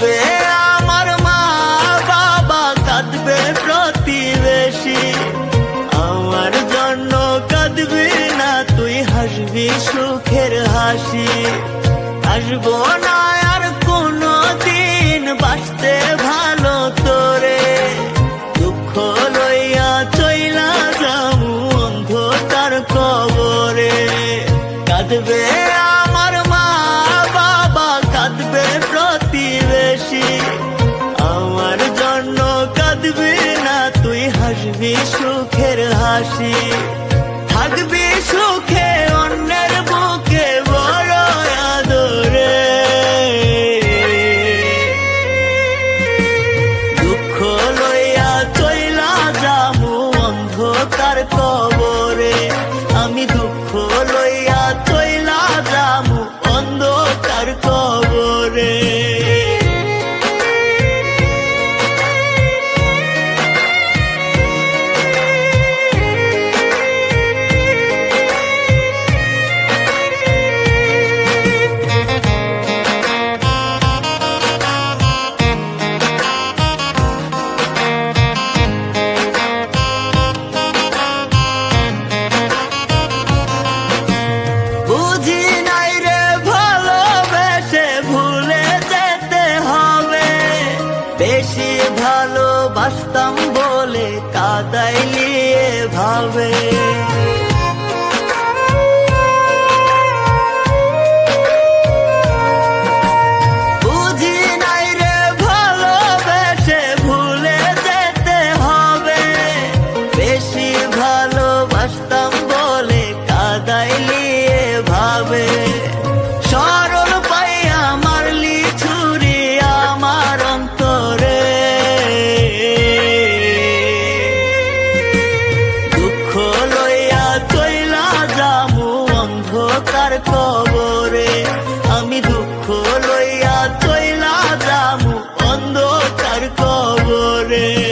কাঁদবে, আমার মা বাবা কাঁদবে প্রতিবেশী। আমার জন্য কাঁদবি না, তুই হাসবি সুখের হাসি। আসব না আর কোনো দিন বাঁচতে ভালো তোরে। দুঃখ লইয়া চইলা যামু অন্ধকার কবরে। কাঁদবে কাঁদবি না তুই হাসবি সুখের হাসি থাকবি সুখে ভালোবাসতাম বলে ভাবে।